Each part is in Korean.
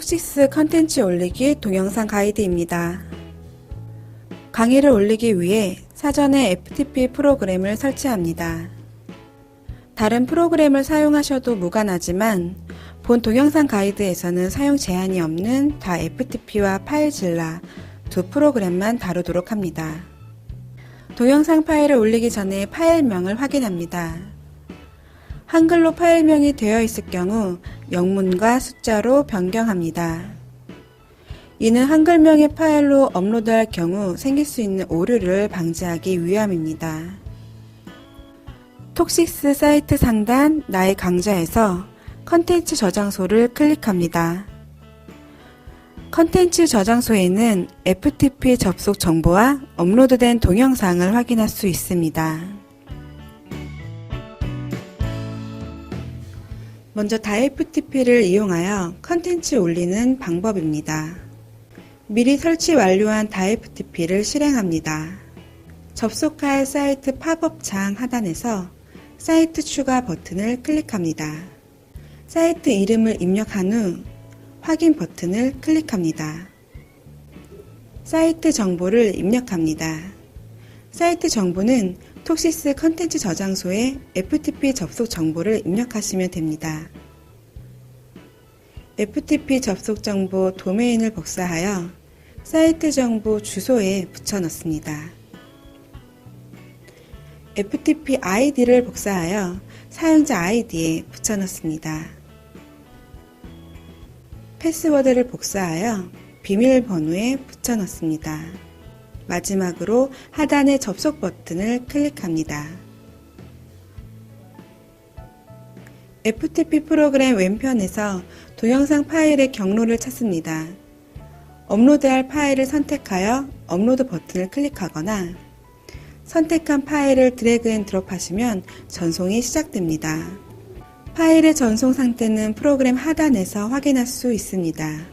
톡시스 컨텐츠 올리기 동영상 가이드입니다. 강의를 올리기 위해 사전에 FTP 프로그램을 설치합니다. 다른 프로그램을 사용하셔도 무관하지만 본 동영상 가이드에서는 사용 제한이 없는 다 FTP와 파일질라 두 프로그램만 다루도록 합니다. 동영상 파일을 올리기 전에 파일명을 확인합니다. 한글로 파일명이 되어 있을 경우 영문과 숫자로 변경합니다. 이는 한글명의 파일로 업로드할 경우 생길 수 있는 오류를 방지하기 위함입니다. 톡식스 사이트 상단 나의 강좌에서 컨텐츠 저장소를 클릭합니다. 컨텐츠 저장소에는 FTP 접속 정보와 업로드된 동영상을 확인할 수 있습니다. 먼저 다FTP를 이용하여 컨텐츠 올리는 방법입니다. 미리 설치 완료한 다FTP를 실행합니다. 접속할 사이트 팝업 창 하단에서 사이트 추가 버튼을 클릭합니다. 사이트 이름을 입력한 후 확인 버튼을 클릭합니다. 사이트 정보를 입력합니다. 사이트 정보는 톡시스 컨텐츠 저장소에 FTP 접속 정보를 입력하시면 됩니다. FTP 접속 정보 도메인을 복사하여 사이트 정보 주소에 붙여 넣습니다. FTP ID를 복사하여 사용자 아이디에 붙여 넣습니다. 패스워드를 복사하여 비밀번호에 붙여 넣습니다. 마지막으로 하단의 접속 버튼을 클릭합니다. FTP 프로그램 왼편에서 동영상 파일의 경로를 찾습니다. 업로드할 파일을 선택하여 업로드 버튼을 클릭하거나 선택한 파일을 드래그 앤 드롭 하시면 전송이 시작됩니다. 파일의 전송 상태는 프로그램 하단에서 확인할 수 있습니다.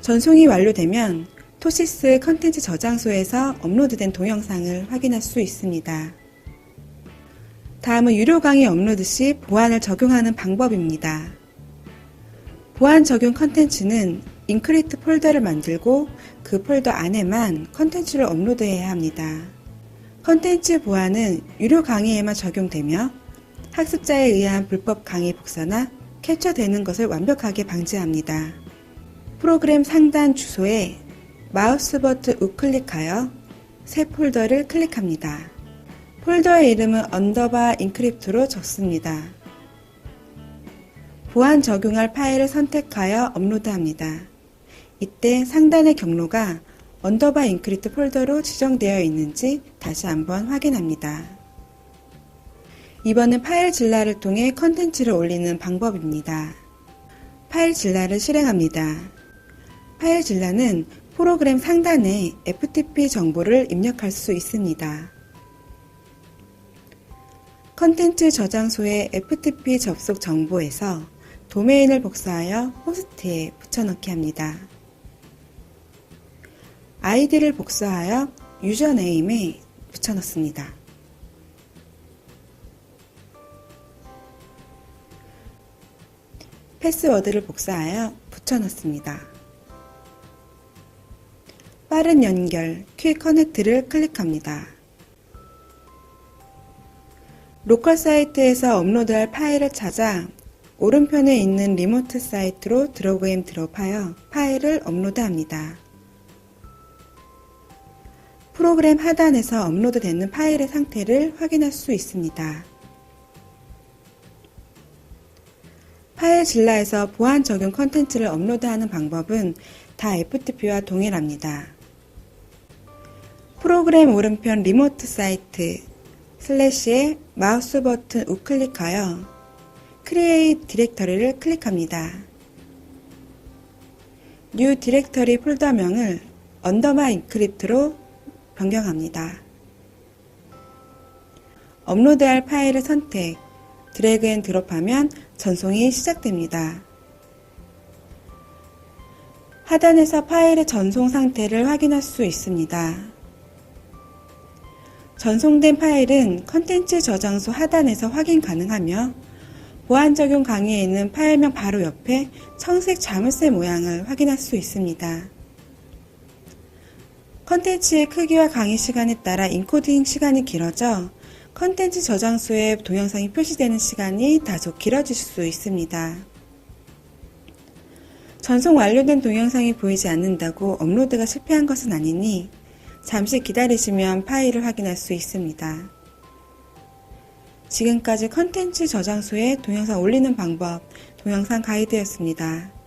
전송이 완료되면 토시스 컨텐츠 저장소에서 업로드된 동영상을 확인할 수 있습니다. 다음은 유료 강의 업로드 시 보안을 적용하는 방법입니다. 보안 적용 컨텐츠는 인크리트 폴더를 만들고 그 폴더 안에만 컨텐츠를 업로드해야 합니다. 컨텐츠 보안은 유료 강의에만 적용되며 학습자에 의한 불법 강의 복사나 캡처되는 것을 완벽하게 방지합니다. 프로그램 상단 주소에 마우스 버튼 우클릭하여 새 폴더를 클릭합니다. 폴더의 이름은 언더바 인크립트로 적습니다. 보안 적용할 파일을 선택하여 업로드합니다. 이때 상단의 경로가 언더바 인크립트 폴더로 지정되어 있는지 다시 한번 확인합니다. 이번은 파일 진라를 통해 컨텐츠를 올리는 방법입니다. 파일 진라를 실행합니다. 파일 진라는 프로그램 상단에 FTP 정보를 입력할 수 있습니다. 컨텐츠 저장소의 FTP 접속 정보에서 도메인을 복사하여 호스트에 붙여넣기 합니다. 아이디를 복사하여 유저네임에 붙여넣습니다. 패스워드를 복사하여 붙여넣습니다. 빠른 연결 퀵 커넥트를 클릭합니다. 로컬 사이트에서 업로드할 파일을 찾아 오른편에 있는 리모트 사이트로 드래그 앤 드롭하여 파일을 업로드합니다. 프로그램 하단에서 업로드되는 파일의 상태를 확인할 수 있습니다. 파일 진라에서 보안 적용 컨텐츠를 업로드하는 방법은 다 FTP와 동일합니다. 프로그램 오른편 리모트 사이트 슬래시에 마우스 버튼 우클릭하여 크리에이트 디렉터리를 클릭합니다. 뉴 디렉터리 폴더명을 언더바 인크립트로 변경합니다. 업로드할 파일을 선택, 드래그 앤 드롭하면 전송이 시작됩니다. 하단에서 파일의 전송 상태를 확인할 수 있습니다. 전송된 파일은 컨텐츠 저장소 하단에서 확인 가능하며 보안 적용 강의에 있는 파일명 바로 옆에 청색 자물쇠 모양을 확인할 수 있습니다. 컨텐츠의 크기와 강의 시간에 따라 인코딩 시간이 길어져 컨텐츠 저장소에 동영상이 표시되는 시간이 다소 길어질 수 있습니다. 전송 완료된 동영상이 보이지 않는다고 업로드가 실패한 것은 아니니 잠시 기다리시면 파일을 확인할 수 있습니다. 지금까지 컨텐츠 저장소에 동영상 올리는 방법, 동영상 가이드였습니다.